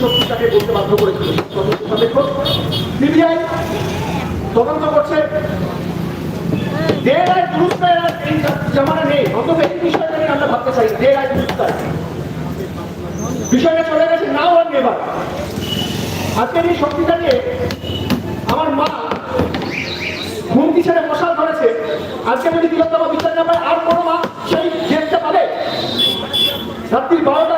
শক্তি তাকে বলতে বাধ্য করেছিল। সিবিআই তদন্ত করছে। আর নেবার। আমার মা হুমকি ছেড়ে মশাল ধরেছে। আজকে যদি আর কোনো মা সেই জেলটা পাবে? রাত্রি বারোটা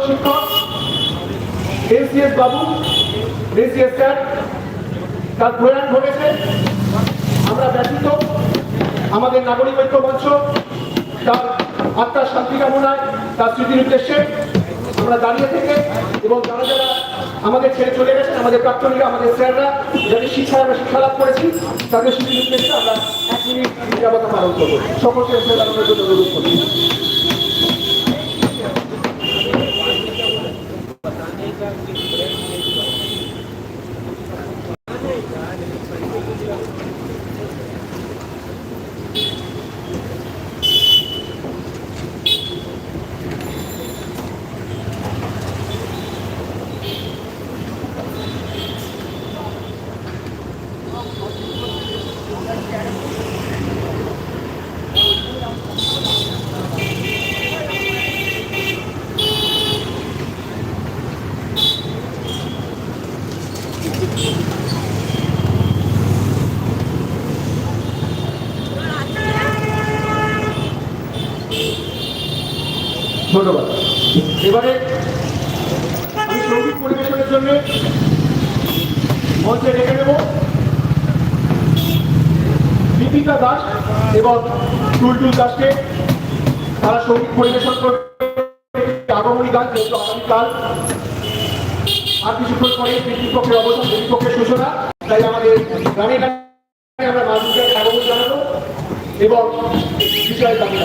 শিক্ষক এনসিএস বাবু এনসিএস স্যার, তার প্রয়াণ ঘটেছে। আমরা ব্যতীত আমাদের নাগরিক ঐক্য মঞ্চ তার আত্মার শান্তি কামনায়, তার স্মৃতির উদ্দেশ্যে আমরা দাঁড়িয়ে থেকে এবং যারা যারা আমাদের ছেড়ে চলে গেছেন, আমাদের প্রাক্তনীরা, আমাদের স্যাররা, যাদের শিক্ষায় আমরা শিক্ষা লাভ করেছি, তাদের স্মৃতির উদ্দেশ্যে আমরা এক মিনিট নিরাপত্তা পালন করব। সকলকে জন্য অনুরোধ করি ধন্যবাদ। এবারে আমি সংগীত পরিবেশনের জন্য মঞ্চে ডেকে নেব দীপিকা দাস এবং টুলটুল দাসকে। তারা সংগীত পরিবেশন করবে। আগমনী গান যেহেতু আগামীকাল আর কিছুক্ষণ পরে পিতৃপক্ষের অবসান দেবীপক্ষের সূচনা। তাই আমাদের গানে গানে আমরা মানুষদের আগমন জানাব এবং বিষয়ের দাবি